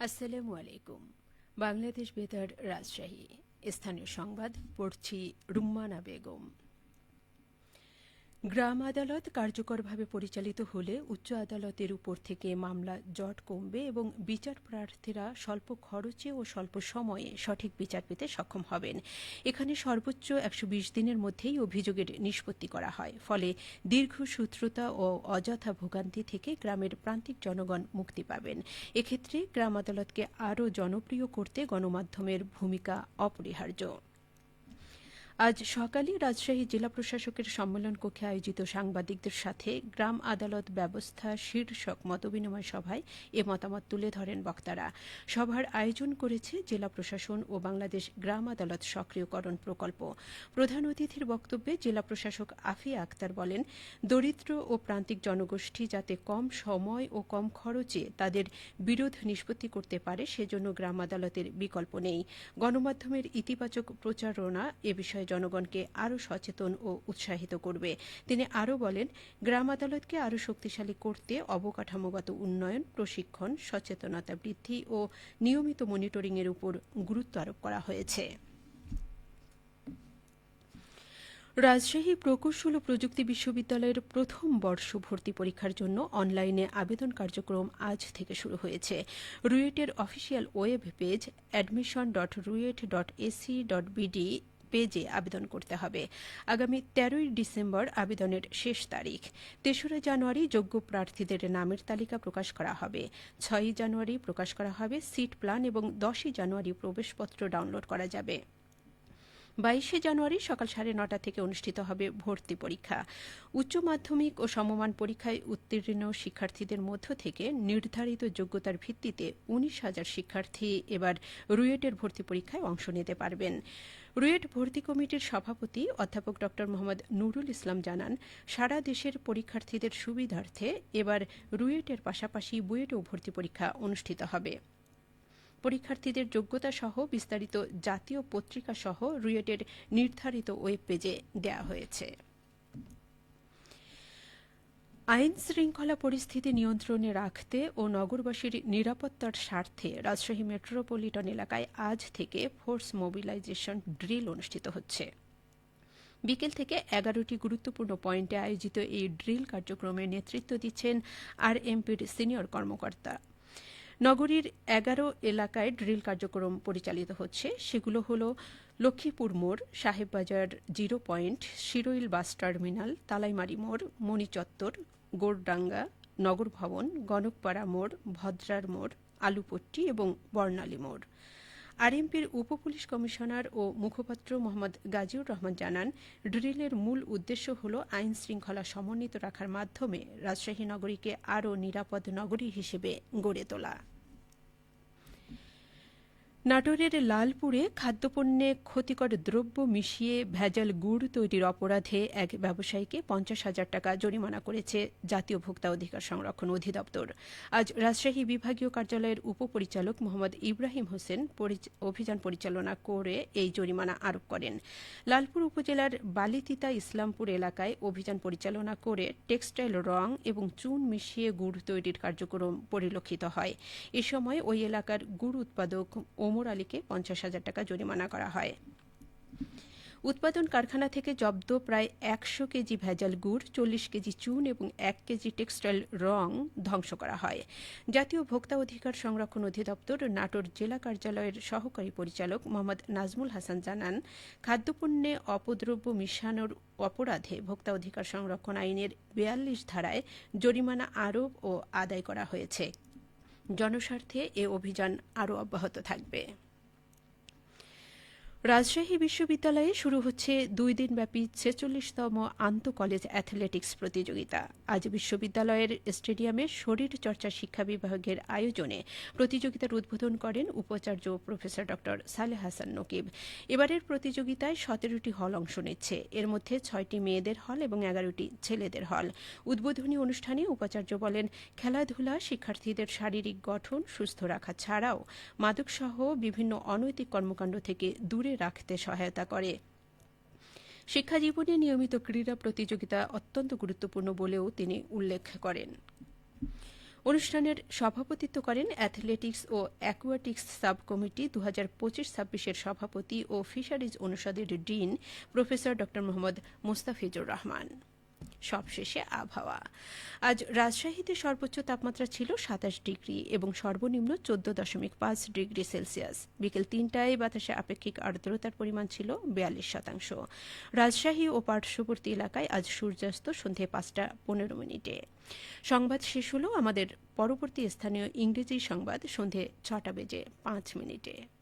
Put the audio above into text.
আসসালামু আলাইকুম। বাংলাদেশ বেতার রাজশাহী। স্থানীয় সংবাদ পড়ছি রুম্মানা বেগম। গ্রাম আদালত কার্যকরভাবে পরিচালিত হলে উচ্চ আদালতের উপর থেকে মামলা জট কমবে এবং বিচার প্রার্থীরা স্বল্প খরচে ও স্বল্প সময়ে সঠিক বিচার পেতে সক্ষম হবেন। এখানে সর্বোচ্চ একশো বিশ দিনের মধ্যেই অভিযোগের নিষ্পত্তি করা হয়। ফলে দীর্ঘসূত্রতা ও অযথা ভোগান্তি থেকে গ্রামের প্রান্তিক জনগণ মুক্তি পাবেন। এক্ষেত্রে গ্রাম আদালতকে আরও জনপ্রিয় করতে গণমাধ্যমের ভূমিকা অপরিহার্য। আজ সকালে রাজশাহী জেলা প্রশাসকের সম্মেলন কক্ষে আয়োজিত সাংবাদিকদের সাথে গ্রাম আদালত ব্যবস্থা, শীর্ষক মতবিনিময় সভায় এ মতামত তুলে ধরেন বক্তারা। সভার আয়োজন করেছে জেলা প্রশাসন ও বাংলাদেশ গ্রাম আদালত সক্রিয়করণ প্রকল্প। প্রধান অতিথির বক্তব্যে জেলা প্রশাসক আফিয়া আক্তার বলেন, দরিদ্র ও প্রান্তিক জনগোষ্ঠী যাতে কম সময় ও কম খরচে তাদের বিরোধ নিষ্পত্তি করতে পারে, সেজন্য গ্রাম আদালতের বিকল্প নেই। গণমাধ্যমের ইতিবাচক প্রচারণা এ বিষয়ে জনগণকে আরও সচেতন ও উৎসাহিত করবে। তিনি আরও বলেন, গ্রাম আদালতকে আরও শক্তিশালী করতে অবকাঠামোগত উন্নয়ন, প্রশিক্ষণ, সচেতনতা বৃদ্ধি ও নিয়মিত মনিটরিংয়ের উপর গুরুত্ব আরোপ করা হয়েছে। রাজশাহী প্রকৌশল ও প্রযুক্তি বিশ্ববিদ্যালয়ের প্রথম বর্ষ ভর্তি পরীক্ষার জন্য অনলাইনে আবেদন কার্যক্রম আজ থেকে শুরু হয়েছে। রুয়েটের official web page admission dot RUET dot AC dot BD পেজে আবেদন করতে হবে। আগামী তেরোই ডিসেম্বর আবেদনের শেষ তারিখ। তেসরা জানুয়ারি যোগ্য প্রার্থীদের নামের তালিকা প্রকাশ করা হবে। ছয়ই জানুয়ারি প্রকাশ করা হবে। সিট প্ল্যান এবং দশই জানুয়ারি প্রবেশপত্র ডাউনলোড করা যাবে। বাইশে জানুয়ারি সকাল সাড়ে নটা থেকে অনুষ্ঠিত হবে ভর্তি পরীক্ষা। উচ্চ মাধ্যমিক ও সমমান পরীক্ষায় উত্তীর্ণ শিক্ষার্থীদের মধ্য থেকে নির্ধারিত যোগ্যতার ভিত্তিতে উনিশ হাজার শিক্ষার্থী এবার রুয়েটের ভর্তি পরীক্ষায় অংশ নিতে পারবেন। রুয়েট ভর্তি কমিটির সভাপতি অধ্যাপক ড. মোহাম্মদ নুরুল ইসলাম জানান, সারা দেশের পরীক্ষার্থীদের সুবিধার্থে এবার রুয়েটের পাশাপাশি বুয়েটেও ভর্তি পরীক্ষা অনুষ্ঠিত হবে। পরীক্ষার্থীদের যোগ্যতা সহ বিস্তারিত জাতীয় পত্রিকা সহ রুয়েটের নির্ধারিত ওয়েব পেজে দেওয়া হয়েছে। আইন শৃঙ্খলা পরিস্থিতি নিয়ন্ত্রণে রাখতে ও নগরবাসীর নিরাপত্তার স্বার্থে রাজশাহী মেট্রোপলিটন এলাকায় আজ থেকে ফোর্স মোবিলাইজেশন ড্রিল অনুষ্ঠিত হচ্ছে। বিকেল থেকে এগারোটি গুরুত্বপূর্ণ পয়েন্টে আয়োজিত এই ড্রিল কার্যক্রমে নেতৃত্ব দিচ্ছেন আর এমপির সিনিয়র কর্মকর্তা। নগরীর এগারো এলাকায় ড্রিল কার্যক্রম পরিচালিত হচ্ছে। সেগুলো হল লক্ষ্মীপুর মোড়, Sahebbazar zero point, Shiroil bus terminal, Talaimari মোড় মণিচত্বর গোরডাঙ্গা, নগর ভবন, গণকপাড়া মোড়, ভদ্রার মোড়, আলুপট্টি এবং বর্ণালী মোড়। আরএমপির উপপুলিশ কমিশনার ও মুখপাত্র মোহাম্মদ গাজীউর রহমান জানান, ড্রিলের মূল উদ্দেশ্য হল আইন শৃঙ্খলা সমন্বিত রাখার মাধ্যমে রাজশাহী নগরীকে আরও নিরাপদ নগরী হিসেবে গড়ে তোলা। নাটোরের লালপুরে খাদ্যপণ্যে ক্ষতিকর দ্রব্য মিশিয়ে ভেজাল গুড় তৈরির অপরাধে এক ব্যবসায়ীকে পঞ্চাশ হাজার টাকা জরিমানা করেছে জাতীয় ভোক্তা অধিকার সংরক্ষণ অধিদপ্তর। আজ রাজশাহী বিভাগীয় কার্যালয়ের উপপরিচালক মোহাম্মদ ইব্রাহিম হোসেন অভিযান পরিচালনা করে এই জরিমানা আরোপ করেন। লালপুর উপজেলার বালিতিতা ইসলামপুর এলাকায় অভিযান পরিচালনা করে টেক্সটাইল রং এবং চুন মিশিয়ে গুড় তৈরির কার্যক্রম পরিলক্ষিত হয়। এ সময় ওই এলাকার গুড় উৎপাদক ওমর আলীকে পঞ্চাশ হাজার টাকা জরিমানা করা হয়। উৎপাদন কারখানা থেকে জব্দ প্রায় একশো কেজি ভেজাল গুড়, চল্লিশ কেজি চুন এবং এক কেজি টেক্সটাইল রং ধ্বংস করা হয়। জাতীয় ভোক্তা অধিকার সংরক্ষণ অধিদপ্তর নাটোর জেলা কার্যালয়ের সহকারী পরিচালক মোহাম্মদ নাজমুল হাসান জানান, খাদ্যপণ্যে অপদ্রব্য মিশানোর অপরাধে ভোক্তা অধিকার সংরক্ষণ আইনের বেয়াল্লিশ ধারায় জরিমানা আরোপ ও আদায় করা হয়েছে। জনস্বার্থে এ অভিযান আরও অব্যাহত থাকবে। রাজশাহী বিশ্ববিদ্যালয়ে শুরু হচ্ছে দুই দিনব্যাপী ছেচল্লিশতম আন্ত কলেজ অ্যাথলেটিক্স প্রতিযোগিতা। আজ বিশ্ববিদ্যালয়ের স্টেডিয়ামে শরীর চর্চা শিক্ষা বিভাগের আয়োজনে প্রতিযোগিতার উদ্বোধন করেন উপাচার্য প্রফেসর ড. সালে হাসান নকিব। এবারের প্রতিযোগিতায় সতেরোটি হল অংশ নিচ্ছে। এর মধ্যে ছয়টি মেয়েদের হল এবং এগারোটি ছেলেদের হল। উদ্বোধনী অনুষ্ঠানে উপাচার্য বলেন, খেলাধুলা শিক্ষার্থীদের শারীরিক গঠন সুস্থ রাখা ছাড়াও মাদকসহ বিভিন্ন অনৈতিক কর্মকাণ্ড থেকে দূরে দূরে রাখতে সহায়তা করে। শিক্ষা জীবনে নিয়মিত ক্রীড়া প্রতিযোগিতা অত্যন্ত গুরুত্বপূর্ণ বলেও তিনি উল্লেখ করেন। অনুষ্ঠানের সভাপতিত্ব করেন অ্যাথলেটিক্স ও অ্যাকুয়াটিক্স সাব কমিটি দু হাজার পঁচিশ ছাব্বিশের সভাপতি ও ফিশারিজ অনুষদের ডিন প্রফেসর ড মোহাম্মদ মোস্তাফিজুর রহমান। সবশেষে আবহাওয়া। আজ রাজশাহীতে সর্বোচ্চ তাপমাত্রা ছিল সাতাশ ডিগ্রি এবং সর্বনিম্ন চোদ্দ দশমিক পাঁচ ডিগ্রি সেলসিয়াস। বিকেল তিনটায় বাতাসে আপেক্ষিক আর্দ্রতার পরিমাণ ছিল বিয়াল্লিশ শতাংশ। রাজশাহী ও পার্শ্ববর্তী এলাকায় আজ সূর্যাস্ত সন্ধে পাঁচটা পনেরো মিনিটে। সংবাদ শেষ হল আমাদের পরবর্তী স্থানীয় ইংরেজি সংবাদ সন্ধে ছটা বেজে পাঁচ মিনিটে।